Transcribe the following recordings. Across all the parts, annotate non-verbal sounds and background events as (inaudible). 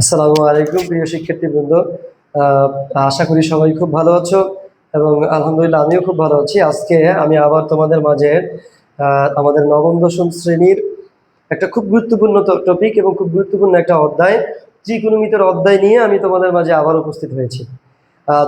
আসসালামু আলাইকুম প্রিয় শিক্ষার্থীবৃন্দ। আশা করি সবাই খুব ভালো আছো এবং আলহামদুলিল্লাহ আমিও খুব ভালো আছি। আজকে আমি আবার তোমাদের মাঝে আমাদের নবম দশম শ্রেণির একটা খুব গুরুত্বপূর্ণ টপিক এবং খুব গুরুত্বপূর্ণ একটা অধ্যায়, ত্রিকোণমিতের অধ্যায় নিয়ে আমি তোমাদের মাঝে আবার উপস্থিত হয়েছি।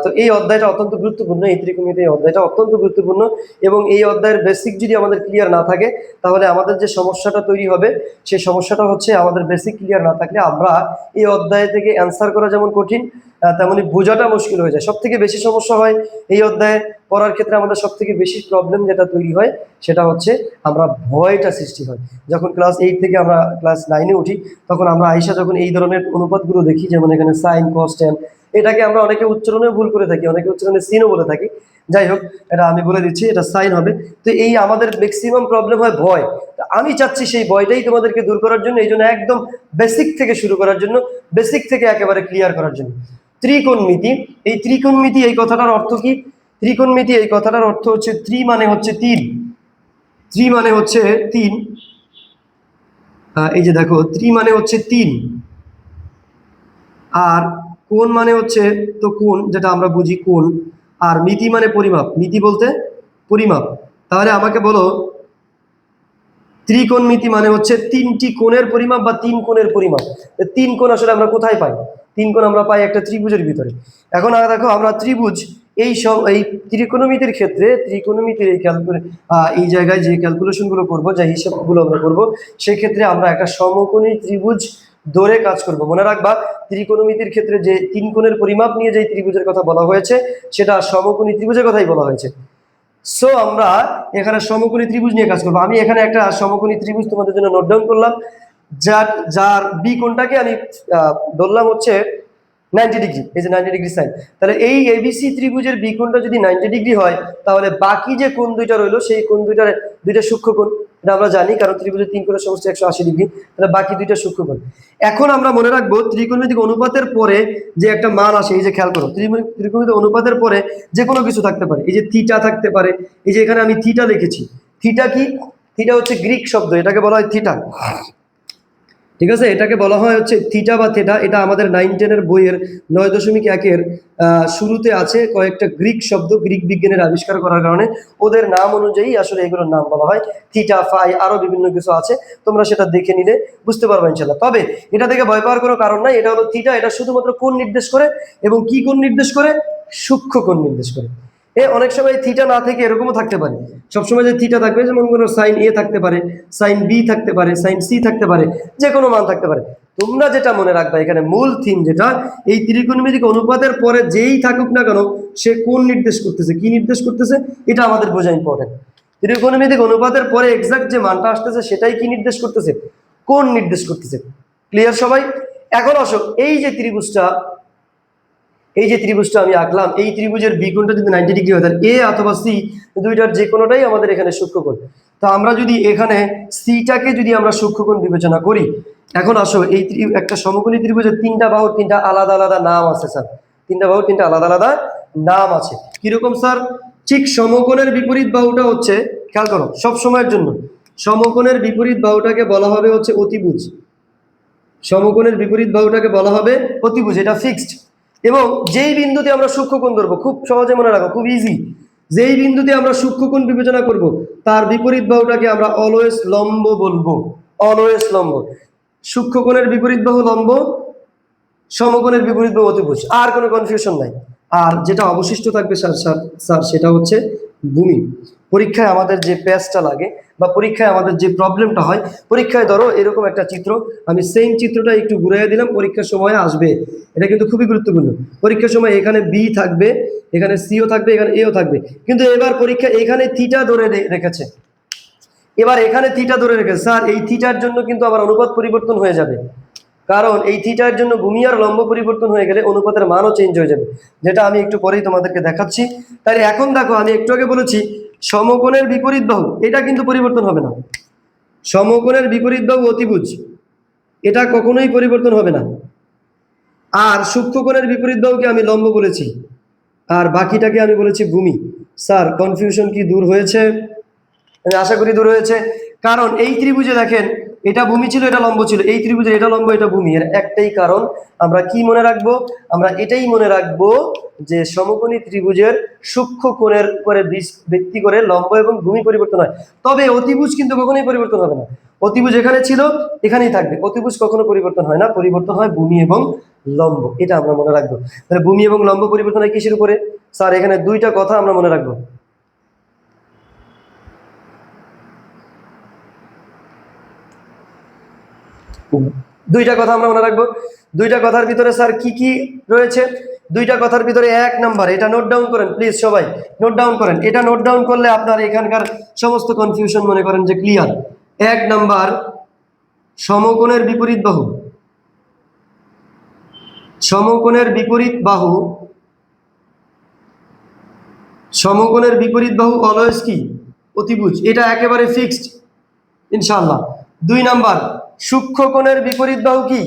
তো এই অধ্যায়টা অত্যন্ত গুরুত্বপূর্ণ, এই ত্রিকোণমিতি এই অধ্যায়টা অত্যন্ত গুরুত্বপূর্ণ এবং এই অধ্যায়ের বেসিক যদি আমাদের ক্লিয়ার না থাকে, তাহলে আমাদের যে সমস্যাটা তৈরি হবে, সেই সমস্যাটা হচ্ছে আমাদের বেসিক ক্লিয়ার না থাকলে আমরা এই অধ্যায় থেকে অ্যান্সার করা যেমন কঠিন তেমনি বোঝাটা মুশকিল হয়ে যায়। সব থেকে বেশি সমস্যা হয় এই অধ্যায়ে পড়ার ক্ষেত্রে আমাদের সব থেকে বেশি প্রবলেম যেটা তৈরি হয়, সেটা হচ্ছে আমরা ভয়টা সৃষ্টি হয়। যখন ক্লাস এইট থেকে আমরা ক্লাস নাইনে উঠি, তখন আমরা আইসা যখন এই ধরনের অনুপাতগুলো দেখি, যেমন এখানে সাইন কস্টেন এটাকে আমরা অনেকে উচ্চারণেও ভুল করে থাকি, অনেকে উচ্চারণে সিনও বলে থাকি। যাই হোক, এটা আমি বলে দিচ্ছি, এটা সাইন হবে। তো এই আমাদের ম্যাক্সিমাম প্রবলেম হয় ভয়। আমি চাচ্ছি সেই ভয়টাই তোমাদেরকে দূর করার জন্য, এই জন্য একদম বেসিক থেকে শুরু করার জন্য বেসিক থেকে একেবারে ক্লিয়ার করার জন্য। ত্রিকোণমিতি, এই ত্রিকোণমিতি, এই কথাটার অর্থ কি? ত্রিকোণমিতি, এই কথাটার অর্থ হচ্ছে ত্রি মানে হচ্ছে তিন। ত্রি মানে হচ্ছে তিন। এই যে দেখো, ত্রি মানে হচ্ছে তিন। আর কোণ মানে হচ্ছে তো কোন, যেটা আমরা বুঝি কোন। আর মিতি মানে পরিমাপ। মিতি বলতে পরিমাপ। তাহলে আমাকে বলো ত্রিকোণমিতি মানে হচ্ছে তিনটি কোণের পরিমাপ বা তিন কোণের পরিমাপ। তিন কোণ আসলে আমরা কোথায় পাই? তিন কোণ আমরা পাই একটা ত্রিভুজের ভিতরে। এখন দেখো, আমরা ত্রিভুজ এই সব এই ত্রিকোণমিতির ক্ষেত্রে, ত্রিকোণমিতির এই ক্যালকুলে এই জায়গায় যে ক্যালকুলেশনগুলো করব, যে হিসাবগুলো আমরা করব, সেক্ষেত্রে আমরা একটা সমকোণী ত্রিভুজ ধরে কাজ করব। মনে রাখবা, ত্রিকোণমিতির ক্ষেত্রে যে তিন কোণের পরিমাপ নিয়ে যে ত্রিভুজের কথা বলা হয়েছে, সেটা সমকোণী ত্রিভুজের কথাই বলা হয়েছে। সো আমরা এখানে সমকোণী ত্রিভুজ নিয়ে কাজ করব। আমি এখানে একটা সমকোণী ত্রিভুজ তোমাদের জন্য নোট ডাউন করলাম। যার যার বি কোণটাকে আমি ধরলাম হচ্ছে নাইনটি ডিগ্রি এই যে নাইনটি ডিগ্রি সাইন তাহলে এই এবিসি ত্রিভুজের বি কোণটা যদি নাইনটি ডিগ্রি হয়, তাহলে বাকি যে কোণ দুইটা রইল, সেই কোণ দুইটার, দুইটা সূক্ষ্ম কোণ। এটা আমরা জানি, কারণ ত্রিভুজের তিন কোণের সমষ্টি একশো আশি ডিগ্রি, তাহলে বাকি দুইটা সূক্ষ্ম কোণ এখন আমরা মনে রাখব, ত্রিকোণমিতিক অনুপাতের পরে যে একটা মান আসে, এই যে খেয়াল করো ত্রিকোণ- ত্রিকোণমিতিক অনুপাতের পরে যে কোনো কিছু থাকতে পারে, এই যে থিটা থাকতে পারে, এই যে এখানে আমি থিটা লিখেছি, থিটা কি? থিটা হচ্ছে গ্রিক শব্দ, এটাকে বলা হয় থিটা। ঠিক আছে? এটাকে বলা হয় হচ্ছে থিটা বা থেটা। এটা আমাদের নাইন টেনের বইয়ের নয় দশমিক একের শুরুতে আছে কয়েকটা গ্রিক শব্দ, গ্রিক বিজ্ঞানের আবিষ্কার করার কারণে। ওদের নাম অনুযায়ী আসলে এগুলোর নাম বলা হয় থিটা, ফাই আরও বিভিন্ন কিছু আছে। তোমরা সেটা দেখে নিলে বুঝতে পারবে ইনশাল্লাহ তবে এটা থেকে ভয় পাওয়ার কোনো কারণ নাই। এটা হলো থিটা। এটা শুধুমাত্র কোন নির্দেশ করে এবং কি কোন নির্দেশ করে? সূক্ষ্ম কোন নির্দেশ করে। এ অনেক সময় থিটা না থেকে এরকমও থাকতে পারে। সবসময় যে থিটা থাকবে, যেমন কোনো সাইন এ থাকতে পারে সাইন বি থাকতে পারে সাইন সি থাকতে পারে যে কোনো মান থাকতে পারে। তোমরা যেটা মনে রাখবে, এখানে মূল থিম যেটা, এই ত্রিকোণমিতিক অনুপাতের পরে যেই থাকুক না কেন, সে কোন নির্দেশ করতেছে, কি নির্দেশ করতেছে, এটা আমাদের বোঝা ইম্পর্টেন্ট ত্রিকোণমিতিক অনুপাতের পরে এক্সাক্ট যে মানটা আসতেছে, সেটাই কি নির্দেশ করতেছে? কোন নির্দেশ করতেছে? ক্লিয়ার সবাই? এখন আসো, এই যে ত্রিভুজটা এই যে ত্রিভুজটা আমি আঁকলাম, এই ত্রিভুজের বিকোণটা যদি নাইনটি ডিগ্রি হয়, তাহলে এ অথবা সি দুইটার যে কোনোটাই আমাদের এখানে সূক্ষ্মকোণ। তো আমরা যদি এখানে সিটাকে যদি আমরা সূক্ষ্মকোণ বিবেচনা করি, এখন আসো, এই একটা সমকোণী ত্রিভুজের তিনটা বাহুর তিনটা আলাদা আলাদা নাম আছে, স্যার। তিনটা বাহুর তিনটা আলাদা আলাদা নাম আছে। কীরকম, স্যার? ঠিক সমকোণের বিপরীত বাহুটা হচ্ছে, খেয়াল করো, সব সময়ের জন্য। সমকোণের বিপরীত বাহুটাকে বলা হবে হচ্ছে অতিভুজ। সমকোণের বিপরীত বাহুটাকে বলা হবে অতিভুজ, এটা ফিক্সড এবং যেই বিন্দুতে আমরা সূক্ষ্মকোণ ধরবো, খুব সহজে মনে রাখো, খুব ইজি যেই বিন্দুতে আমরা সূক্ষ্মকোণ বিবেচনা করব, তার বিপরীত বাহুটাকে আমরা অলওয়েজ লম্ব বলব, অলওয়েজ লম্ব। সূক্ষ্মকোণের বিপরীত বাহু লম্ব, সমকোণের বিপরীত বাহু অতিভুজ, আর কোনো কনফিউশন নাই। আর যেটা অবশিষ্ট থাকবে স্যার স্যার স্যার সেটা হচ্ছে ভূমি। পরীক্ষায় আমাদের যে প্যাচটা লাগে বা পরীক্ষায় আমাদের যে প্রবলেমটা হয়, পরীক্ষায় ধরো এরকম একটা চিত্র, আমি সেম চিত্রটা একটু ঘুরাইয়া দিলাম, পরীক্ষার সময় আসবে। এটা কিন্তু খুবই গুরুত্বপূর্ণ। পরীক্ষার সময় এখানে বি থাকবে, এখানে সিও থাকবে, এখানে এও থাকবে। কিন্তু এবার পরীক্ষা এখানে থিটা ধরে রেখেছে। এবার এখানে থিটা ধরে রেখেছে। স্যার, এই থিটার জন্য কিন্তু আবার অনুপাত পরিবর্তন হয়ে যাবে। কারণ এই থিটার জন্য ভূমি আর লম্ব পরিবর্তন হয়ে গেলে অনুপাতের মানও চেঞ্জ হয়ে যাবে। যেটা আমি একটু পরেই তোমাদেরকে দেখাচ্ছি। তাই এখন দেখো, আমি একটু আগে বলেছি সমকোণের বিপরীত বাহু, এটা কিন্তু পরিবর্তন হবে না। সমকোণের বিপরীত বাহু অতিভুজ, এটা কখনোই পরিবর্তন হবে না। আর সূক্ষ্মকোণের বিপরীত বাহুকে আমি লম্ব বলেছি, আর বাকিটাকে আমি বলেছি ভূমি। স্যার কনফিউশন কি দূর হয়েছে? আমি আশা করি দূর হয়েছে। কারণ এই ত্রিভুজে দেখেন এটা ভূমি ছিল, এটা লম্ব ছিল। এই ত্রিভুজের এটা লম্ব, এটা ভূমি। এর একটাই কারণ, আমরা কি মনে রাখব? আমরা এটাই মনে রাখব যে সমকোণী ত্রিভুজের সূক্ষ্ম কোণের করে ভিত্তি করে লম্ব এবং ভূমি পরিবর্তন হয়। তবে অতিভুজ কিন্তু কখনোই পরিবর্তন হবে না। অতিভুজ এখানে ছিল, এখানেই থাকবে। অতিভুজ কখনো পরিবর্তন হয় না। পরিবর্তন হয় ভূমি এবং লম্ব। এটা আমরা মনে রাখব। তাহলে ভূমি এবং লম্ব পরিবর্তন হয় কিসের উপরে? স্যার, এখানে দুইটা কথা আমরা মনে রাখব। দুইটা কথা আমরা মনে রাখব। দুইটা কথার ভিতরে স্যার কি কি রয়েছে? দুইটা কথার ভিতরে এক নাম্বার, এটা নোট ডাউন করেন প্লিজ সবাই নোট ডাউন করেন। এটা নোট ডাউন করলে আপনার এখানকার সমস্ত কনফিউশন মনে করেন যে ক্লিয়ার এক নাম্বার, সমকোণের বিপরীত বাহু। সমকোণের বিপরীত বাহু, সমকোণের বিপরীত বাহু অলওয়েজ কি? অতিভুজ। এটা একেবারে ফিক্সড ইনশাআল্লাহ। দুই নাম্বার সূক্ষ্মকোণের বিপরীত বাহু কি?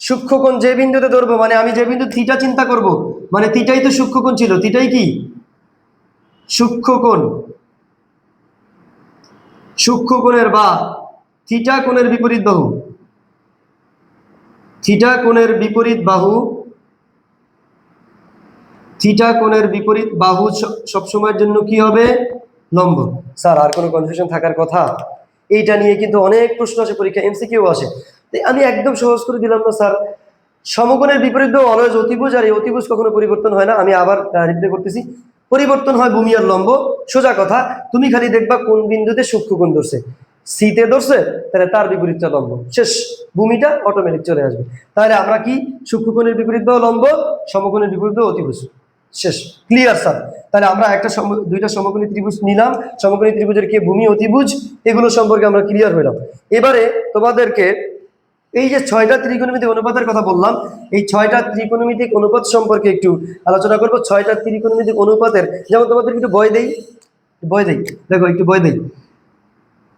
সূক্ষ্মকোণ যে বিন্দুতে ধরবো মানে আমি যে বিন্দু থিটা চিন্তা করব মানে থিটাই তো সূক্ষ্মকোণ ছিল থিটাই কি? সূক্ষ্মকোণ। সূক্ষ্মকোণের বা থিটা কোণের বিপরীত বাহু। থিটা কোণের বিপরীত বাহু থিটা কোণের বিপরীত বাহু সবসময়ের জন্য কি হবে? লম্ব। স্যার, আর কোনো কনফিউশন থাকার কথা? এইটা নিয়ে কিন্তু অনেক প্রশ্ন আসে পরীক্ষা এমসিকিউ আসে আমি একদম সহজ করে দিলাম না, স্যার। সমকোণের বিপরীত বাহু অতিভুজ আর এই অতিভুজ কখনো পরিবর্তন হয় না। আমি আবার রিপ্লে করতেছি। পরিবর্তন হয় ভূমি আর লম্ব। সোজা কথা, তুমি খালি দেখবা কোন বিন্দুতে সূক্ষ্মকোণ ধরছে। সিতে ধরছে, তাহলে তার বিপরীতটা লম্ব। শেষ। ভূমিটা অটোমেটিক চলে আসবে। তাহলে আমরা কি সূক্ষ্মকোণের বিপরীত লম্ব সমকোণের বিপরীত অতিভুজ? শেষ ক্লিয়ার স্যার তাহলে আমরা একটা দুইটা সমকোণী ত্রিভুজ নিলাম। সমকোণী ত্রিভুজের কি ভূমি অতিভুজ এগুলো সম্পর্কে আমরা ক্লিয়ার হইলাম। এবারে তোমাদেরকে এই যে ছয়টা ত্রিকোণমিতিক অনুপাতের কথা বললাম, এই ছয়টা ত্রিকোণমিতিক অনুপাত সম্পর্কে একটু আলোচনা করব। ছয়টা ত্রিকোণমিতিক অনুপাতের, যেমন তোমাদেরকে একটু বয় দেই বয় দেই, দেখো একটু বয় দেই,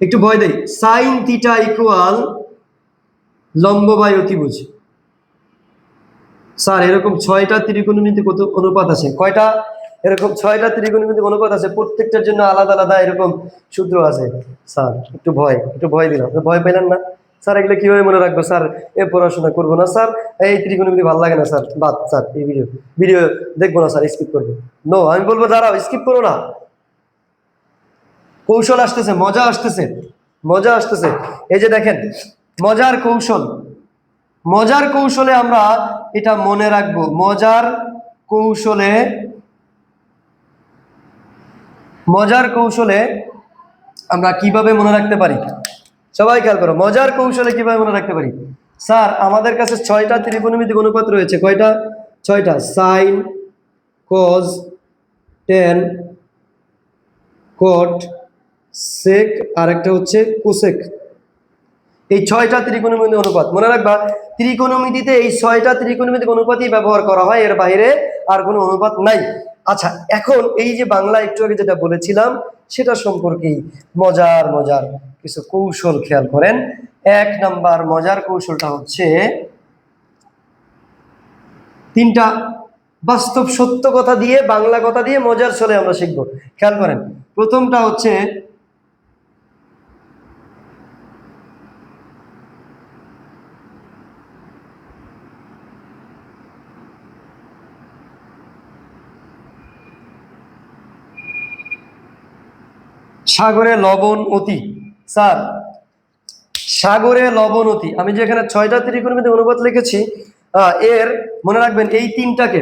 একটু ভয় দেই। সাইন থিটা ইকুয়াল লম্ব বাই অতিভুজ। স্যার, এরকম ছয়টা ত্রিকোণমিতিক কত- অনুপাত আছে। কয়টা? এরকম ছয়টা ত্রিকোণমিতিক অনুপাত আছে। প্রত্যেকটার জন্য আলাদা আলাদা এরকম সূত্র আছে। স্যার, একটু ভয় একটু ভয় দিলাম। ভয় পেলেন না? স্যার, এগুলো কীভাবে মনে রাখব? স্যার, এ পড়াশোনা করব না, স্যার। এই ত্রিকোণমিতি ভালো লাগে না, স্যার। বাদ, স্যার, এই ভিডিও ভিডিও দেখব না, স্যার স্কিপ করব। নো আমি বলব, দাঁড়াও স্কিপ করো না। কৌশল আসতেছে, মজা আসতেছে। মজা আসতেছে। এই যে দেখেন, মজার কৌশল। মজার কৌশলে আমরা এটা মনে রাখব। মজার কৌশলে মজার কৌশলে আমরা কীভাবে মনে রাখতে পারি? সবাই খেয়াল করো, মজার কৌশলে কীভাবে মনে রাখতে পারি? স্যার, আমাদের কাছে ছয়টা ত্রিকোণমিতিক অনুপাত রয়েছে। কয়টা? ছয়টা। Sine cos tan cot sec আর একটা হচ্ছে কোসেক এই ছয়টা ত্রিকোণমিতিক অনুপাত মনে রাখবা ত্রিকোণমিতিতে এই ছয়টা ত্রিকোণমিতিক অনুপাতই ব্যবহার করা হয়, এর বাইরে আর কোনো অনুপাত নাই। আচ্ছা এখন এই যে বাংলা একটু আগে যেটা বলেছিলাম, সেটা সম্পর্কেই মজার মজার কিছু কৌশল খেয়াল করেন। এক নাম্বার মজার কৌশলটা হচ্ছে, তিনটা বাস্তব সত্য কথা দিয়ে, বাংলা কথা দিয়ে মজার ছলে আমরা শিখব। খেয়াল করেন, প্রথমটা হচ্ছে সাগরে লবণ অতি। স্যার, সাগরে লবণ অতি। আমি যে এখানে ছয়টা ত্রিকোণমিতি অনুপাত লিখেছি এর, মনে রাখবেন, এই তিনটাকে,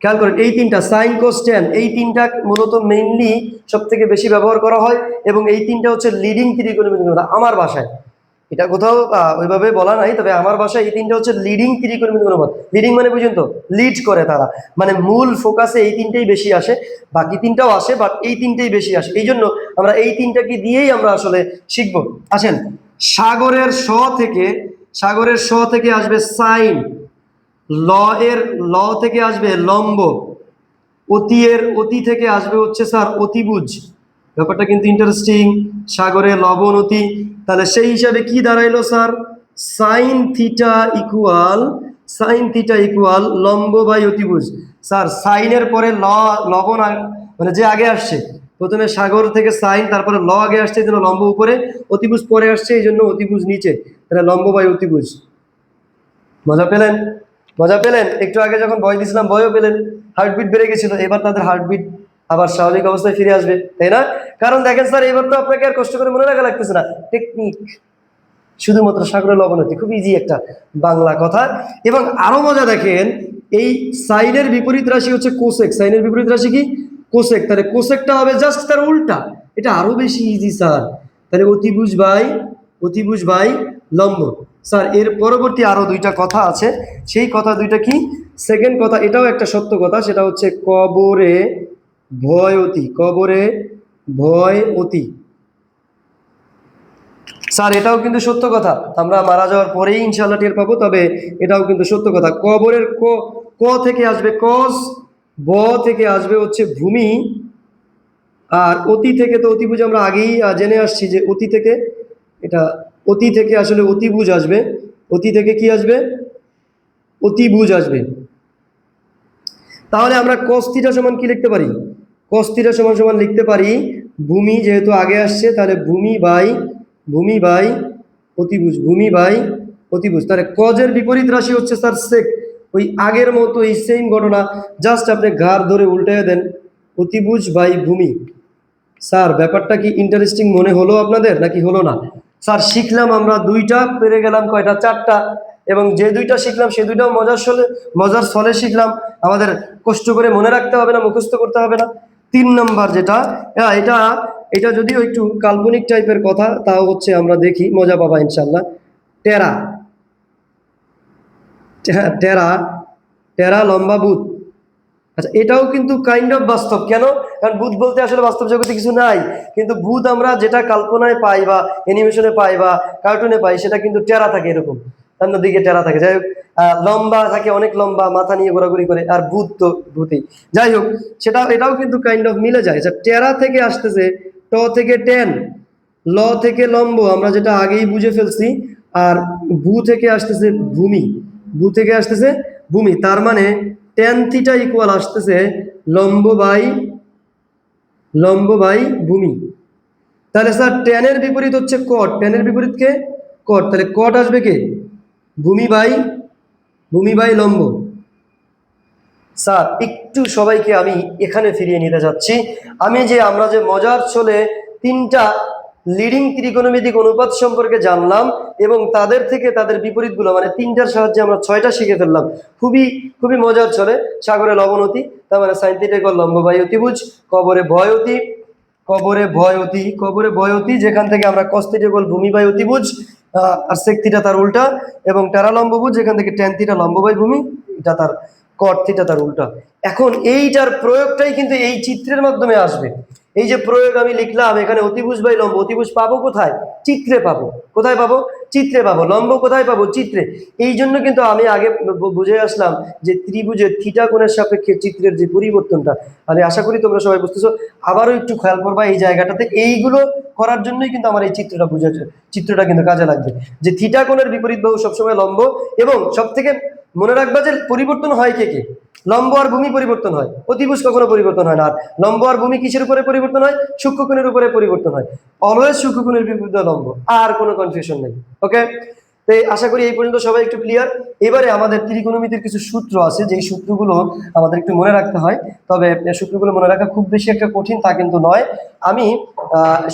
খেয়াল করেন, এই তিনটা, সাইন কোস্টেন এই তিনটা মূলত মেইনলি সব থেকে বেশি ব্যবহার করা হয় এবং এই তিনটা হচ্ছে লিডিং ত্রিকোণমিতি আমার ভাষায় এটা কোথাও ওইভাবে বলা নাই, তবে আমার ভাষায় এই তিনটা হচ্ছে লিডিং ত্রিকোণমিতিক অনুপাত। লিডিং মানে বুঝুন তো লিড করে তারা। মানে মূল ফোকাসে এই তিনটেই বেশি আসে, বাকি তিনটাও আসে বাট এই তিনটেই বেশি আসে। এই জন্য আমরা এই তিনটাকে দিয়েই আমরা আসলে শিখব। আসেন, সাগরের স থেকে, সাগরের স থেকে আসবে সাইন ল এর ল থেকে আসবে লম্ব, অতি এর অতি থেকে আসবে হচ্ছে স্যার অতিভুজ। ব্যাপারটা কিন্তু ইন্টারেস্টিং সাগরে লবণ অতি। তাহলে সেই হিসাবে কি দাঁড়াইলো, sir? Sine theta equal sine theta equal লম্ব বাই অতিভুজ। স্যার সাইনের পরে ল, লবণ মানে যে আগে আসছে, প্রথমে সাগর থেকে সাইন তারপরে ল আগে আসছে, এই লম্ব উপরে, অতিভুজ পরে আসছে, এই জন্য অতিভুজ নিচে। তাহলে লম্ব বাই অতিভুজ। মজা পেলেন? মজা পেলেন? একটু আগে যখন ভয় দিয়েছিলাম, ভয়ও পেলেন। হার্টবিট বেড়ে গেছিল, এবার তাদের হার্টবিট আবার স্বাভাবিক অবস্থায় ফিরে আসবে, তাই না? কারণ দেখেন স্যার এবার তো আপনাকে আর কষ্ট করে মনে রাখা লাগতেছে না। টেকনিক শুধুমাত্র সাগরের লবণাতি খুব ইজি একটা বাংলা কথা। এবং আরও মজা দেখেন, এই সাইনের বিপরীত রাশি হচ্ছে কোসেক। সাইনের বিপরীত রাশি কি? কোসেক। তাহলে কোসেকটা হবে জাস্ট তার উল্টা। এটা আরও বেশি ইজি স্যার। তাহলে অতিভুজ বাই, অতিভুজ ভাই লম্ব। স্যার, এর পরবর্তী আরও দুইটা কথা আছে। সেই কথা দুইটা কি? সেকেন্ড কথা, এটাও একটা সত্য কথা, সেটা হচ্ছে কবরে ভয় অতি, কবরে ভয় অতি। স্যার, এটাও কিন্তু সত্য কথা। আমরা মারা যাওয়ার পরেই ইনশাল্লাহ টের পাবো, তবে এটাও কিন্তু সত্য কথা। কবরের ক ক থেকে আসবে কস, ব থেকে আসবে হচ্ছে ভূমি। আর অতি থেকে তো অতিভুজ আমরা আগেই জেনে আসছি যে অতি থেকে, এটা অতি থেকে আসলে অতিভুজ আসবে। অতি থেকে কি আসবে? অতিভুজ আসবে। তাহলে আমরা কস্তিটা সমান কি লিখতে পারি? কস্তিটা সমান সমান লিখতে পারি। ভূমি যেহেতু আগে আসছে, তাহলে ভূমি বাই ভূমি বাই অতিভুজ, ভূমি বাই অতিভুজ। তাহলে কজের বিপরীত রাশি হচ্ছে স্যার সেক ওই আগের মতো এই সেম ঘটনা জাস্ট আপনি ঘাড় ধরে উল্টে দেন, অতিভুজ বাই ভূমি। স্যার ব্যাপারটা কি ইন্টারেস্টিং মনে হলো আপনাদের, নাকি হলো না? স্যার শিখলাম আমরা দুইটা, পেরে গেলাম কয়টা? চারটা। এবং যে দুইটা শিখলাম, সে দুইটাও মজার সলে মজার সলে শিখলাম। আমাদের কষ্ট করে মনে রাখতে হবে না, মুখস্থ করতে হবে না। তিন নাম্বার যেটা হ্যাঁ, এটা এটা যদিও একটু কাল্পনিক টাইপের কথা তাও হচ্ছে আমরা দেখি মজা পাবা ইনশাল্লাহ টেরা। টে- টেরা টেরা লম্বা বুথ আচ্ছা এটাও কিন্তু কাইন্ড অফ বাস্তব। কেন? কারণ ভূত বলতে আসলে বাস্তব জগতে কিছু নাই। কিন্তু ভূত আমরা যেটা কল্পনায় পাই বা অ্যানিমেশনে পাই বা কার্টুনে পাই সেটা কিন্তু টেরা থাকে এরকম। অন্য দিকে টেরা থাকে। যাই হোক লম্বা থাকে অনেক লম্বা মাথা নিয়ে ঘোরাঘুরি করে, আর ভূত তো ভূতেই। যাই হোক, সেটা এটাও কিন্তু কাইন্ড অফ মিলে যায়। আচ্ছা টেরা থেকে আসতেছে, ট থেকে টেন, ল থেকে লম্ব, আমরা যেটা আগেই বুঝে ফেলছি, আর ভূ থেকে আসতেছে ভূমি। ভূ থেকে আসতেছে ভূমি, তার মানে টেন থিটা ইকুয়াল আসতেছে লম্ব বাই লম্ব বাই ভূমি। তাহলে স্যার টেনের বিপরীত হচ্ছে কট টেনের বিপরীত কে? কট তাহলে কট আসবে কে? ভূমি বাই ভূমি বাই লম্ব। স্যার, একটু সবাইকে আমি এখানে ফিরিয়ে নিতে যাচ্ছি। আমি যে, আমরা যে মজার চলে তিনটা লিডিং ত্রিকোণমিতিক অনুপাত সম্পর্কে জানলাম এবং তাদের থেকে তাদের বিপরীতগুলো মানে তিনটার সাহায্যে আমরা ছয়টা শিখে ফেললাম। খুবই খুবই মজার চলে সাগরে লবণতি তার মানে সাইন থিটা ইকুয়াল লম্ব বাই অতিভুজ কবরে ভয়তি কবরে ভয়তি কবরে ভয়তি যেখান থেকে আমরা কস্তিটা ইকুয়াল ভূমি বাই অতিভুজ আর সেক্তিটা তার উল্টা এবং টেরা লম্বভুজ, যেখান থেকে টেন থিটা লম্ববাই ভূমি, এটা তার কট থিটা তার উল্টা। এখন এইটার প্রয়োগটাই কিন্তু এই চিত্রের মাধ্যমে আসবে। এই যে প্রয়োগ আমি লিখলাম, এখানে অতিভুজ বাই লম্ব, অতিভুজ পাবো কোথায়? চিত্রে পাবো। কোথায় পাবো? চিত্রে পাবো, লম্ব কোথায় পাবো? চিত্রে। এই জন্য কিন্তু আমি আগে বুঝে আসলাম যে ত্রিভুজের থিটা কোণের সাপেক্ষে চিত্রের যে পরিবর্তনটা, আমি আশা করি তোমরা সবাই বুঝতেছো। আবারও একটু খেয়াল করবা এই জায়গাটাতে, এইগুলো করার জন্যই কিন্তু আমার এই চিত্রটা বুঝে চিত্রটা কিন্তু কাজে লাগবে। যে থিটা কোণের বিপরীত বাহু সবসময় লম্ব এবং সব থেকে মনে রাখবা যে পরিবর্তন হয় কে কে? লম্ব আর ভূমি পরিবর্তন হয়। অতিভুজ কখনো পরিবর্তন হয় না। আর লম্ব আর ভূমি কিসের উপরে পরিবর্তন হয়? সূক্ষ্মকোণের উপরে পরিবর্তন হয়। অলওয়েজ সূক্ষ্মকোণের বিপরীত লম্ব। আর কোনো কনফিউশন নেই। ওকে তো আশা করি এই পর্যন্ত সবাই একটু ক্লিয়ার এবারে আমাদের ত্রিকোণমিতির কিছু সূত্র আছে, যেই সূত্রগুলো আমাদের একটু মনে রাখতে হয়। তবে সূত্রগুলো মনে রাখা খুব বেশি একটা কঠিন তা কিন্তু নয়। আমি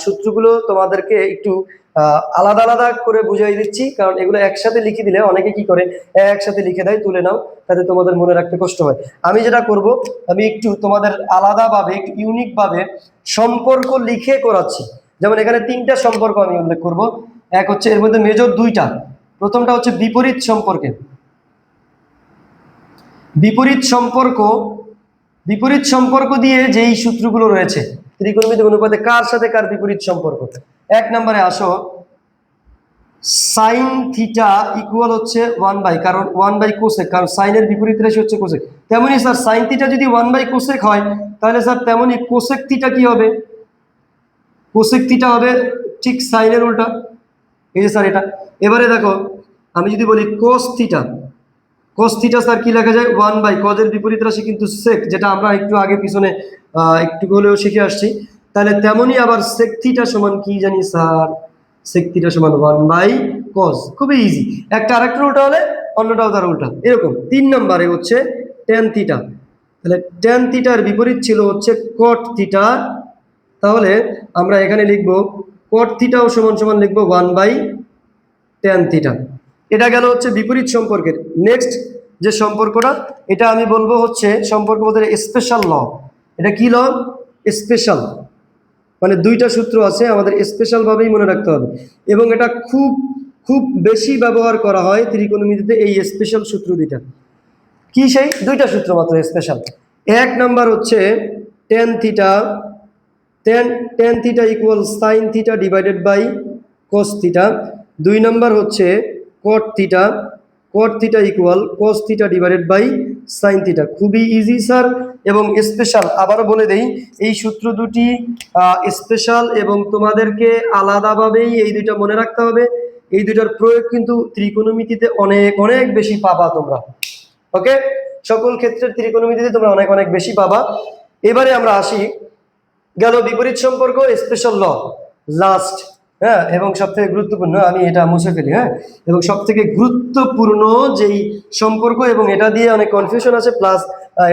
সূত্রগুলো তোমাদেরকে একটু আলাদা আলাদা করে বুঝাই দিচ্ছি, কারণ এগুলো একসাথে লিখে দিলে অনেকে কি করে একসাথে লিখে দেয়, তুলে নাও, তাতে তোমাদের মনে রাখতে কষ্ট হয়। আমি যেটা করব, আমি একটু তোমাদের আলাদাভাবে, একটু ইউনিক ভাবে সম্পর্ক লিখে করাচ্ছি। যেমন এখানে তিনটা সম্পর্ক আমি উল্লেখ করব। এক হচ্ছে এর মধ্যে মেজর দুইটা। প্রথমটা হচ্ছে বিপরীত সম্পর্কে। বিপরীত সম্পর্ক বিপরীত সম্পর্ক দিয়ে যেই সূত্রগুলো রয়েছে ত্রিকোণমিতিক অনুপাতে কার সাথে কার বিপরীত সম্পর্ক এক নম্বরে আসো। সাইন থিটা ইকুয়াল হচ্ছে ওয়ান বাই কারণ ওয়ান বাই কোসেক কারণ সাইনের বিপরীত রাশি হচ্ছে কোসেক তেমনি স্যার সাইন থিটা যদি ওয়ান বাই কোসেক হয়, তাহলে স্যার তেমনি কোসেক থিটা কি হবে? কোসেক থিটা হবে ঠিক সাইনের উল্টা। এই যে স্যার এটা। এবারে দেখো, আমি যদি বলি cos theta cos theta sir কি লেখা যায়? ওয়ান বাই, কজের বিপরীত রাশি কিন্তু সেক যেটা আমরা একটু আগে পিছনে একটু হলেও শিখে আসছি। তাহলে তেমনই আবার সেক থিটা সমান কি জানি স্যার? সেক থিটা সমান ওয়ান বাই কজ খুবই ইজি একটা আরেকটা উল্টা হলে অন্যটাও তার উল্টা। এরকম, তিন নম্বরে হচ্ছে টেন থিটা তাহলে টেন থিটার বিপরীত ছিল হচ্ছে কট থিটা তাহলে আমরা এখানে লিখব কট থিটাও সমান সমান লিখব ওয়ান বাই টেন থিটা এটা গেল হচ্ছে বিপরীত সম্পর্কের। নেক্সট যে সম্পর্কটা, এটা আমি বলব হচ্ছে সম্পর্ক বলতে স্পেশাল ল এটা কি ল স্পেশাল মানে দুইটা সূত্র আছে, আমাদের স্পেশালভাবেই মনে রাখতে হবে। এবং এটা খুব খুব বেশি ব্যবহার করা হয় ত্রিকোণমিতিতে এই স্পেশাল সূত্র দুইটা। কি সেই? দুইটা সূত্র মাত্র স্পেশাল এক নাম্বার হচ্ছে tan theta tan tan theta equal sine theta divided by cos theta দুই নাম্বার হচ্ছে cot theta cot theta equal cos theta divided by sine theta খুবই ইজি স্যার এবং স্পেশাল আবারও বলে দেই, এই সূত্র দুটি স্পেশাল এবং তোমাদেরকে আলাদাভাবেই এই দুইটা মনে রাখতে হবে। এই দুইটার প্রয়োগ কিন্তু ত্রিকোণমিতিতে অনেক অনেক বেশি পাবা তোমরা। ওকে? সকল ক্ষেত্রের ত্রিকোণমিতিতে তোমরা অনেক অনেক বেশি পাবা। এবারে আমরা আসি, গেল বিপরীত সম্পর্ক স্পেশাল ল লাস্ট হ্যাঁ এবং সব থেকে গুরুত্বপূর্ণ, আমি এটা মুছে ফেলি হ্যাঁ? এবং সব থেকে গুরুত্বপূর্ণ যেই সম্পর্ক এবং এটা দিয়ে অনেক কনফিউশন আছে প্লাস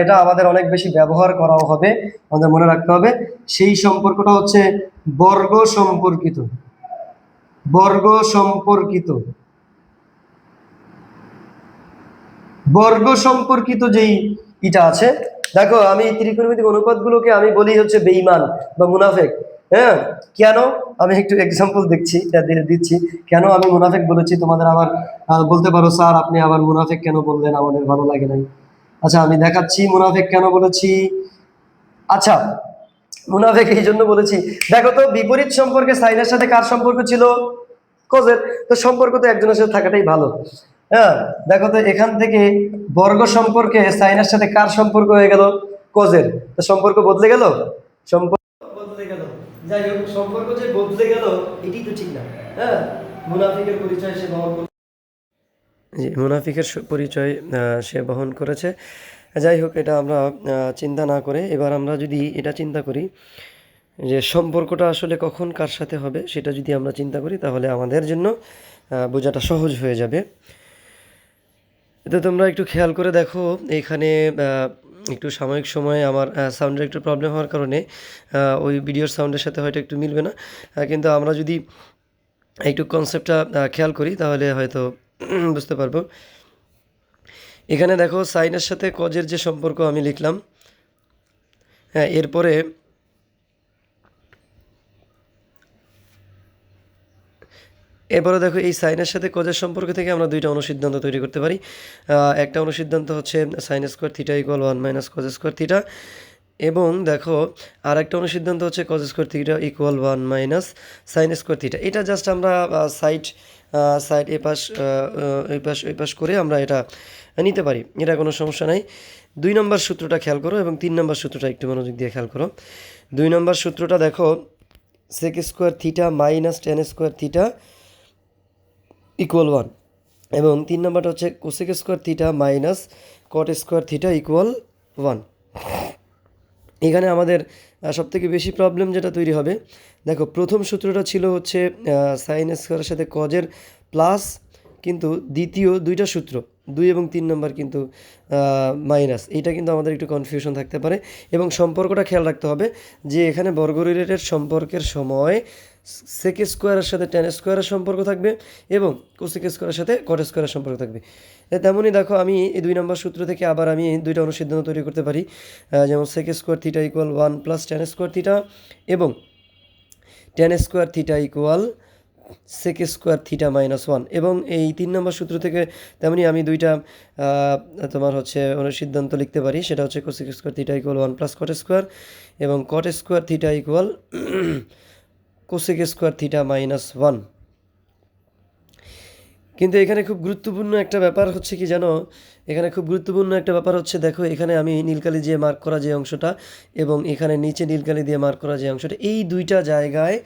এটা আমাদের অনেক বেশি ব্যবহার করাও হবে, আমাদের মনে রাখতে হবে। সেই সম্পর্কটা হচ্ছে বর্গ সম্পর্কিত বর্গ সম্পর্কিত। বর্গ সম্পর্কিত যেই ইটা আছে, দেখো আমি ত্রিকোণমিতিক অনুপাতগুলোকে আমি বলি হচ্ছে বেইমান বা মুনাফেক। হ্যাঁ কেন? আমি একটু এক্সাম্পল দেখছি দিচ্ছি। কেন আমি মুনাফেক বলেছি? তোমাদের আবার বলতে পারো, স্যার, আপনি আবার মুনাফেক কেন বললেন? আমাদের ভালো লাগে নাই। আচ্ছা আমি দেখাচ্ছি, মুনাফেক কেন বলেছি? আচ্ছা মুনাফেক এই জন্য বলেছি, দেখো তো বিপরীত সম্পর্কে সাইনের সাথে কার সম্পর্ক ছিল? কজের? তো সম্পর্ক তো একজনের সাথে থাকাটাই ভালো। হ্যাঁ দেখো তো এখান থেকে বর্গ সম্পর্কে সাইনের সাথে কার সম্পর্ক হয়ে গেল? কজের? তো সম্পর্ক বদলে গেল? সম্পর্ক যাই হোক, সম্পর্ক যে বদলে গেল, এটি তো ঠিক না। হ্যাঁ মুনাফিকের পরিচয় সে বহন করল জি, মুনাফিকের পরিচয় সে বহন করেছে। যাই হোক, এটা আমরা চিন্তা না করে এবার আমরা যদি এটা চিন্তা করি, যে সম্পর্কটা আসলে কখন কার সাথে হবে, সেটা যদি আমরা চিন্তা করি, তাহলে আমাদের জন্য বোঝাটা সহজ হয়ে যাবে। তো তোমরা একটু খেয়াল করে দেখো, এখানে একটু সাময়িক সময়ে আমার সাউন্ডের একটু প্রবলেম হওয়ার কারণে ওই ভিডিওর সাউন্ডের সাথে হয়তো একটু মিলবে না। কিন্তু আমরা যদি একটু কনসেপ্টটা খেয়াল করি, তাহলে হয়তো (clears throat) বুঝতে পারব। এখানে দেখো, সাইনের সাথে কজের যে সম্পর্ক আমি লিখলাম। হ্যাঁ এরপরে এরপরে দেখো এই সাইনের সাথে কজের সম্পর্ক থেকে আমরা দুইটা অনুসিদ্ধান্ত তৈরি করতে পারি। একটা অনুসিদ্ধান্ত হচ্ছে sine square theta equal one minus cos square theta এবং দেখো আর একটা অনুসিদ্ধান্ত হচ্ছে cos square theta equal one minus sine square theta এটা জাস্ট আমরা সাইড সাইড এ পাশ আহ, পাশ ওই পাশ করে আমরা এটা নিতে পারি। এটা কোনো সমস্যা নাই। দুই নম্বর সূত্রটা খেয়াল করো এবং তিন নম্বর সূত্রটা একটু মনোযোগ দিয়ে খেয়াল করো। দুই নম্বর সূত্রটা দেখো sec square theta minus tan square theta equal one এবং তিন নম্বরটা হচ্ছে cosec square theta minus cot square theta equal one এখানে আমাদের সব থেকে বেশি প্রবলেম যেটা তৈরি হবে, দেখো প্রথম সূত্রটা ছিল হচ্ছে সাইন স্কোয়ারের সাথে কজের প্লাস কিন্তু দ্বিতীয় দুইটা সূত্র, দুই এবং তিন নম্বর কিন্তু মাইনাস এইটা কিন্তু আমাদের একটু কনফিউশন থাকতে পারে। এবং সম্পর্কটা খেয়াল রাখতে হবে যে এখানে বর্গ রিলেটেড সম্পর্কের সময় সেক স্কোয়ারের সাথে টেন স্কোয়ারের সম্পর্ক থাকবে এবং কোসেক স্কোয়ারের সাথে কট স্কোয়ারের সম্পর্ক থাকবে। তেমনই দেখো আমি এই দুই নম্বর সূত্র থেকে আবার আমি দুইটা অনুসিদ্ধান্ত তৈরি করতে পারি। যেমন sec square theta equal one plus tan square theta এবং tan square theta equal sec square theta minus one এবং এই তিন নম্বর সূত্র থেকে তেমনি আমি দুইটা তোমার হচ্ছে অনুসিদ্ধান্ত লিখতে পারি। সেটা হচ্ছে cosec square theta equal one plus cot square এবং cot square theta equal cosec square theta minus one কিন্তু এখানে খুব গুরুত্বপূর্ণ একটা ব্যাপার হচ্ছে কি জানো? এখানে খুব গুরুত্বপূর্ণ একটা ব্যাপার হচ্ছে, দেখো, এখানে আমি নীলকালি দিয়ে মার্ক করা যে অংশটা এবং এখানে নিচে নীলকালি দিয়ে মার্ক করা যে অংশটা, এই দুইটা জায়গায়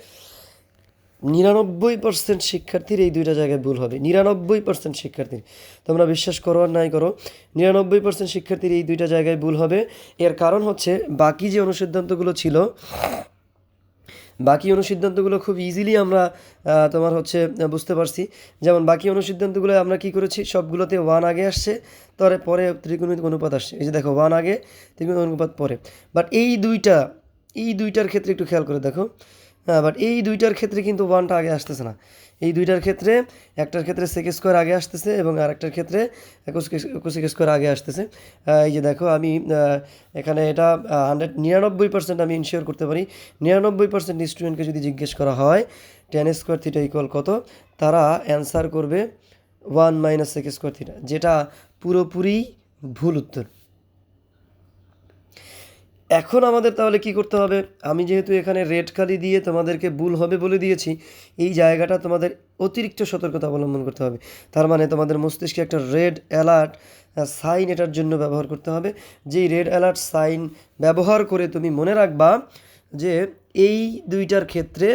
নিরানব্বই পার্সেন্ট শিক্ষার্থীর এই দুইটা জায়গায় ভুল হবে। নিরানব্বই পার্সেন্ট শিক্ষার্থীর। তোমরা বিশ্বাস করো আর নাই করো, নিরানব্বই পার্সেন্ট শিক্ষার্থীর এই দুইটা জায়গায় ভুল হবে। এর কারণ হচ্ছে, বাকি যে অনুসিদ্ধান্তগুলো ছিল বাকি অনুসিদ্ধান্তগুলো খুব ইজিলি আমরা তোমার হচ্ছে, বুঝতে পারছি। যেমন বাকি অনুসিদ্ধান্তগুলো আমরা কি করেছি? সবগুলোতে ওয়ান আগে আসছে, তারপরে পরে ত্রিকোণমিতিক অনুপাত আসছে। এই যে দেখো ওয়ান আগে ত্রিকোণমিতিক অনুপাত পরে। বাট এই দুইটা, এই দুইটার ক্ষেত্রে একটু খেয়াল করে দেখো। হ্যাঁ বাট এই দুইটার ক্ষেত্রে কিন্তু ওয়ানটা আগে আসতেছে না। এই দুইটার ক্ষেত্রে, একটার ক্ষেত্রে সেক স্কোয়ার আগে আসতেছে এবং আরেকটার ক্ষেত্রে কোসেক স্কোয়ার আগে আসতেছে। এই যে দেখো, আমি এখানে এটা হান্ড্রেড নিরানব্বই পার্সেন্ট আমি ইনশিওর করতে পারি। নিরানব্বই পার্সেন্ট স্টুডেন্টকে যদি জিজ্ঞেস করা হয় টেন স্কোয়ার থিটা ইকুয়াল কত, তারা অ্যান্সার করবে one minus sec square theta যেটা পুরোপুরি ভুল উত্তর। এখন আমাদের তাহলে কি করতে হবে? আমি যেহেতু এখানে রেড কালি দিয়ে তোমাদেরকে ভুল হবে বলে দিয়েছি, এই জায়গাটা তোমাদের অতিরিক্ত সতর্কতা অবলম্বন করতে হবে। তার মানে তোমাদের মস্তিষ্কে একটা রেড অ্যালার্ট সাইন এটার জন্য ব্যবহার করতে হবে। যেই রেড অ্যালার্ট সাইন ব্যবহার করে তুমি মনে রাখবা যে এই দুইটার ক্ষেত্রে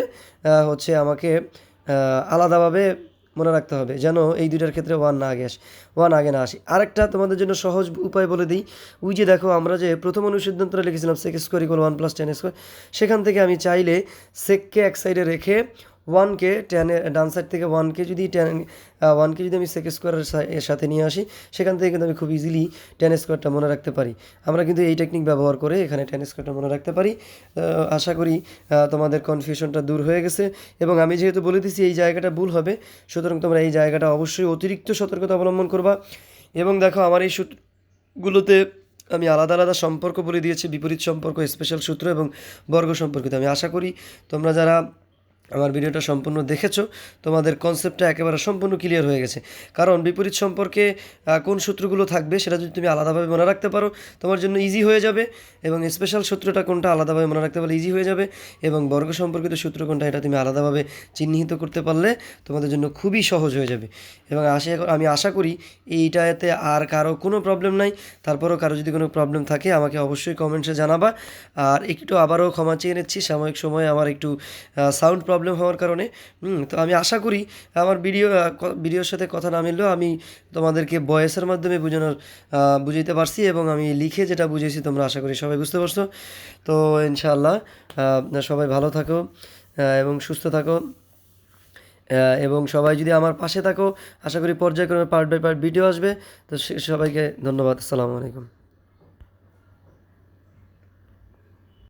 হচ্ছে আমাকে আলাদাভাবে মনে রাখতে হবে যেন এই দুইটার ক্ষেত্রে ওয়ান না আগে আসে ওয়ান আগে না আসে। আরেকটা তোমাদের জন্য সহজ উপায় বলে দিই, ওই যে দেখো আমরা যে প্রথম অনুসিদ্ধান্তটা লিখেছিলাম sec square equal one plus tan square সেখান থেকে আমি চাইলে সেককে এক সাইডে রেখে ওয়ানকে টেনের ডান সাইড থেকে ওয়ানকে যদি টেন ওয়ানকে যদি আমি সেক স্কোয়ারের সাথে নিয়ে আসি, সেখান থেকে কিন্তু আমি খুব ইজিলি টেন স্কোয়ারটা মনে রাখতে পারি। আমরা কিন্তু এই টেকনিক ব্যবহার করে এখানে টেন স্কোয়ারটা মনে রাখতে পারি। আশা করি তোমাদের কনফিউশনটা দূর হয়ে গেছে। এবং আমি যেহেতু বলে দিছি এই জায়গাটা ভুল হবে, সুতরাং তোমরা এই জায়গাটা অবশ্যই অতিরিক্ত সতর্কতা অবলম্বন করবা। এবং দেখো, আমার এই সূত্রগুলোতে আমি আলাদা আলাদা সম্পর্ক বলে দিয়েছি, বিপরীত সম্পর্ক স্পেশাল সূত্র এবং বর্গ সম্পর্কিত। আমি আশা করি তোমরা যারা আমার ভিডিওটা সম্পূর্ণ দেখেছ, তোমাদের কনসেপ্টটা একেবারে সম্পূর্ণ ক্লিয়ার হয়ে গেছে। কারণ বিপরীত সম্পর্কে কোন সূত্রগুলো থাকবে সেটা যদি তুমি আলাদাভাবে মনে রাখতে পারো, তোমার জন্য ইজি হয়ে যাবে এবং স্পেশাল সূত্রটা কোনটা আলাদাভাবে মনে রাখতে পারলে ইজি হয়ে যাবে এবং বর্গ সম্পর্কিত সূত্র কোনটা এটা তুমি আলাদাভাবে চিহ্নিত করতে পারলে তোমাদের জন্য খুবই সহজ হয়ে যাবে। এবং আশা আমি আশা করি এইটাতে আর কারও কোনো প্রবলেম নাই। তারপরও কারও যদি কোনো প্রবলেম থাকে, আমাকে অবশ্যই কমেন্টসে জানাবা। আর একটু আবারও ক্ষমা চেয়ে নিচ্ছি, সাময়িক সময়ে আমার একটু সাউন্ড প্রবলেম হওয়ার কারণে তো আমি আশা করি আমার ভিডিও ভিডিওর সাথে কথা না মিললেও আমি তোমাদেরকে ভয়েসের মাধ্যমে বোঝানোর বুঝাইতে পারছি এবং আমি লিখে যেটা বুঝেছি তোমরা আশা করি সবাই বুঝতে পারছ। তো ইনশাআল্লাহ সবাই ভালো থাকো এবং সুস্থ থাকো এবং সবাই যদি আমার পাশে থাকো, আশা করি পর্যায়ক্রমে পার্ট বাই পার্ট ভিডিও আসবে। তো সবাইকে ধন্যবাদ, আসসালামু আলাইকুম।